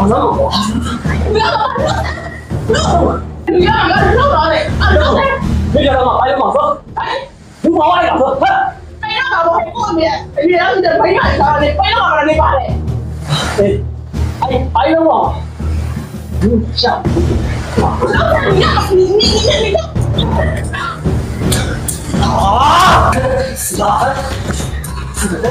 我弄我，不要弄，你要不要弄我嘞？啊，弄嘞！你叫他嘛，哎呀嘛说，哎，不把我来搞说，哼！哎，让他我还过你，你让你的朋友搞你，不要搞你爸嘞！哎，哎，哎呀嘛，你笑，老你要你你你你，啊！死了！死了！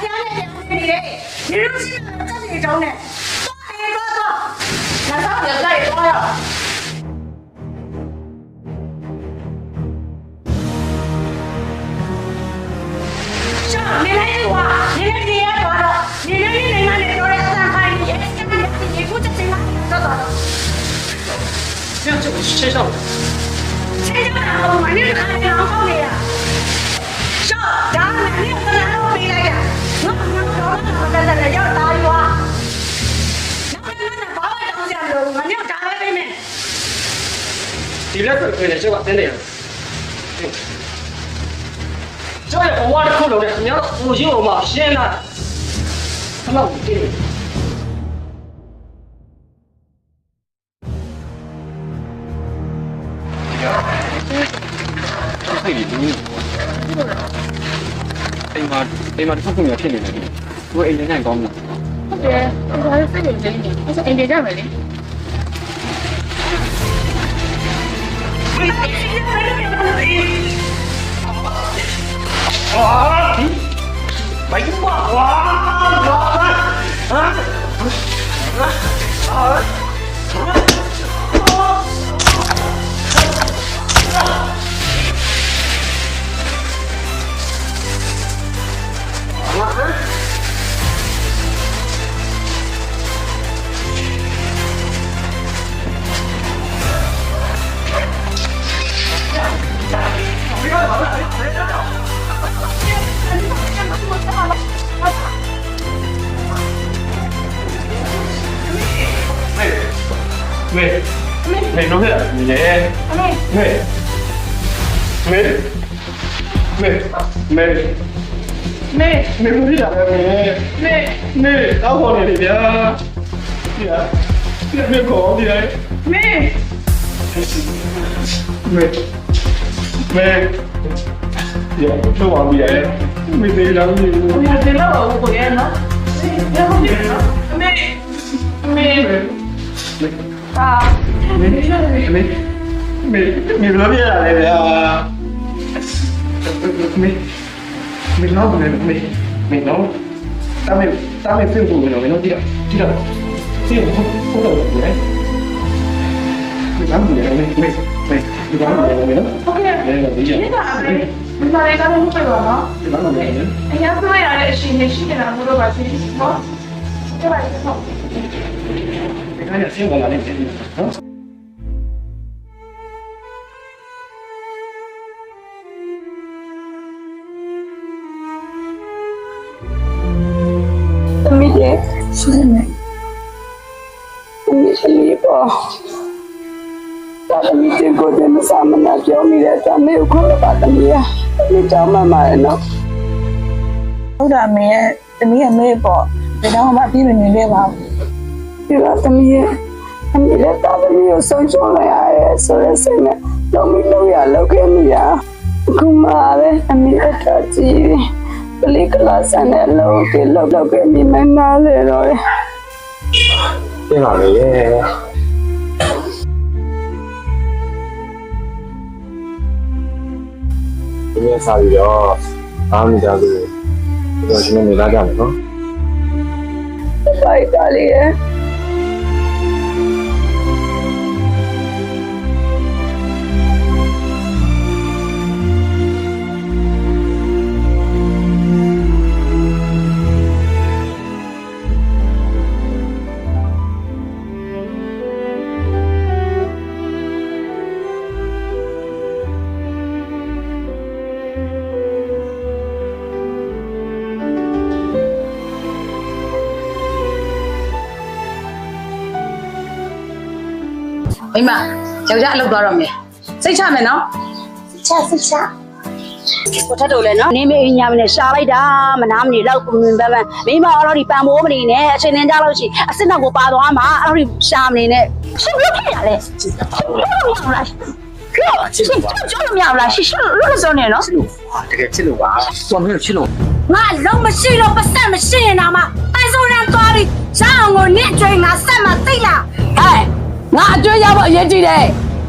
天的电的，你如今怎么这一种呢？多一个多，那到底多一个呀？上，你来一，你来一个多，你来一个来多的，三块，你来一个，你不计挣了多少？这样就不是上了。身上难受吗？你是？ တက်တက်နဲ့ရောက်သားရွာနောက်မှန်းနဲ့ဘာမှတောင်းစရာမလိုဘူးငါမျိုးဒါပဲပေးမယ်ဒီလက်ခွေခွေနဲ့ကျောက်ကတင်းတယ်ကျောက်ရဲ့ဘဝတစ်ခုလုံးနဲ့ခင်ဗျားတို့ကိုရုပ်အောင်မှရှင်းလာဘလောက်တင်းဒီလူကြီး အိမ်မှာအိမ်မှာတစ်ခုခုမျိုးဖြစ်နေတယ်ဒီကိုအိမ်နဲ့နိုင်ကောင်းမလားဟုတ်တယ်။ဒါလည်းစိတ်ဝင်နေတယ်။အဲ့ဒါအိမ်ပြန်ကြမယ်လေမိုက်ပါဝါဟာ မေမေမေနော်ဟဲ့မေလေမေမေမေမေမေမေမေမေရပါမေမေမေတောက်ခေါ်နေလေဗျာဒီဟာဒီမေခေါ်ဒီလေမေမေမေရတော့ပါပြီလေမေသေးလားမေမေသေးလားကိုရဲနော်မေမေမေမေမေ ဟာမင်းမင်းမင်းမင်းလောပြရတယ်ဗျာမင်းမင်းလောနေမင်းမင်းလောတာမေတာမေပြင်ဖို့မင်းလောမင်းလောတိရတိရတိရဟုတ်တော့ဘူးလေမင်းလောနေမင်းမင်းမင်းဒီကောင်ကလည်းမင်းဟုတ်ကဲ့လေဒီကျနေတာပဲမင်းလည်းကတော့ဟုတ်ပါတော့နော်ဒီကောင်ကလည်းအရင်ဆိုရတဲ့အရှင်နဲ့ရှိနေတာမလို့ပါစီပေါ့ကျပါလိမ့်မယ် နော်သမီးရဲ့ဆွေးနေသမီးလေးပေါ့ဒါသမီးတင်ကိုတင်မဆမနာပြောနေတဲ့အတွက်မေကိုခွင့်မပါသမီးရသမီးကြောင်းမှမှာရနော်ဟုတ်တာအမေရဲ့တမီးရဲ့မေးပေါ့ဒါတော့မှပြည့်မနေခဲ့ပါဘူး ဒီကတမီးရဲ့အမေလည်းတာသမီးကိုဆုံးရှုံးလိုက်ရတယ်ဆိုရယ်စိတ်နဲ့လုံးပြီးလုံးရလောက်ခဲ့မိတာအခုမှပဲအမေအတော်ကြီးပလီကလာဆန်တဲ့လုံးကလောက်လောက်ခဲ့မိမနာလေတော့ပြင်ပါလေရဲ့ဒီနေ့စားပြီးတော့အားမကြဘူးဒီတော့ရှင်နေလာကြမယ်နော်ဖိုက်တာလေးရဲ့ မိမယောက်ျားအလုပ်သွားတော့မယ်စိတ်ချမယ်နော်ချက်စစ်ချကိုထက်တို့လည်းနော်နင်းမေးညာမနဲ့ရှာလိုက်တာမနာမနေလောက်ပင်ပန်းပန်းမိမအဲ့လိုဒီပန်မိုးမနေနဲ့အချိန်နဲ့ကြလို့ရှိအစစ်နောက်ကိုပါသွားမှာအဲ့လိုဒီရှာမနေနဲ့ရှင်လို့ဖြစ်ရလဲရှင်လို့မရလားရှင်ကျော်လို့မရလားရှင်ရှင်လို့လို့ဆိုနေနော်တကယ်ချစ်လို့ပါသွားမင်းချစ်လို့ငါလုံးမရှိတော့ပတ်ဆက်မရှိရင်တော့မှတိုင်ဆိုရန်သွားပြီးရအောင်ကိုနင့်ကျွေးငါဆက်မှသိလားဟဲ့ ငါအကျွေးရဖို့အရေးကြီးတယ်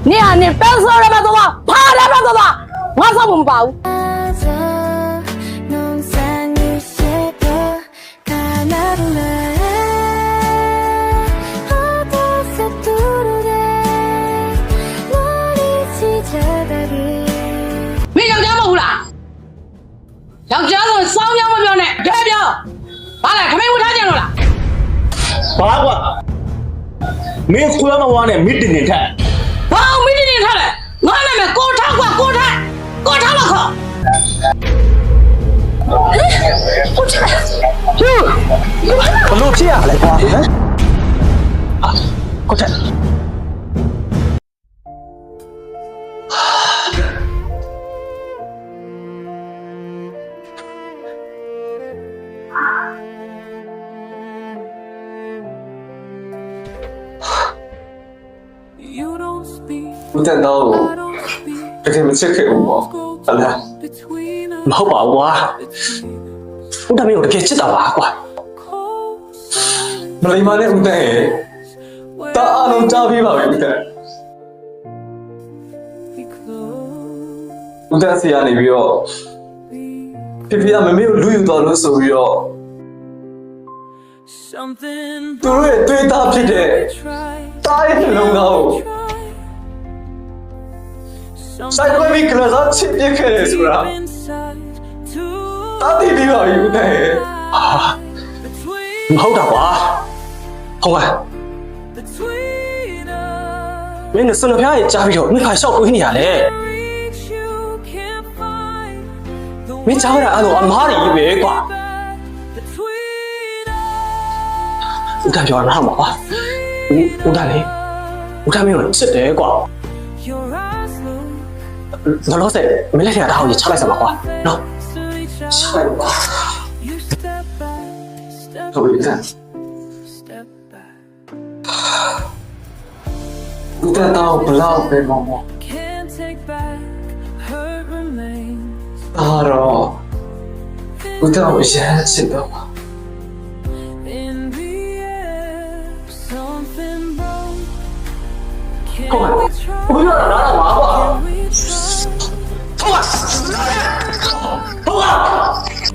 နေဟာနေပန်းစောရမှာသွားဖားရမှာသွားငါဆောက်မပါဘူးယောက်ျားဆိုစောင်းရောင်းမပြောနဲ့ကြဲပြောဘာလဲခမင်းဝှထားကြလို့လားဘာကွာ မင်းခွေးမဝါနဲ့မိတင်တင်ထက်ဘာအောင်မင်းနေထားလဲငါနာမည်ကိုထားကွာကိုထားကိုထားမခေါ်ဘလို့ဖြစ်ရလဲကွာဟမ်အာကိုထက် ဦးတက်တော့တကယ်မချစ်ခဲ့ဘူးပေါ့ဟုတ်လားမဟုတ်ပါဘူးကွာဦးတမင်းကိုတကယ်ချစ်တာပါကွာမလိမ္မာနဲ့ဦးတက်ရဲ့တာအားလုံးကြားပြီးပါပြီဦးတက်ဦးတက်ဆီကနေပြီးတော့ဖေဖေကမမေကိုလူယူတော်လို့ဆိုပြီးတော့သူတို့ရဲ့တွေ့တာဖြစ်တဲ့တားရဲ့နှလုံးသားကို ဆိုင်ခွဲပြီးကလစားချစ်ပြစ်ခဲ့တယ်ဆိုတာတားတည်ပြီးပါပြီဦးတက်ရဲ့မဟုတ်တာကွာဟုတ်ကဲ့မင်းနဲ့စနဖျားရဲ့ကြားပြီးတော့မိခါရှောက်တွေးနေရလေမင်းကြားရအဲ့လိုအမားကြီးပဲကွာဦးတန်ပြောရမှာကွာဦးဦးတန်လေဦးတန်မင်းကိုချစ်တယ်ကွာ လောလောဆယ်မင်းလက်ထက်ကတောင်းကြီးချလိုက်စမ်းပါကွာနော်ချလိုက်ပါဟုတ်ပြီဦးတက်ဦးတက်တော့ဘလောက်ပဲမောမောဒါတော့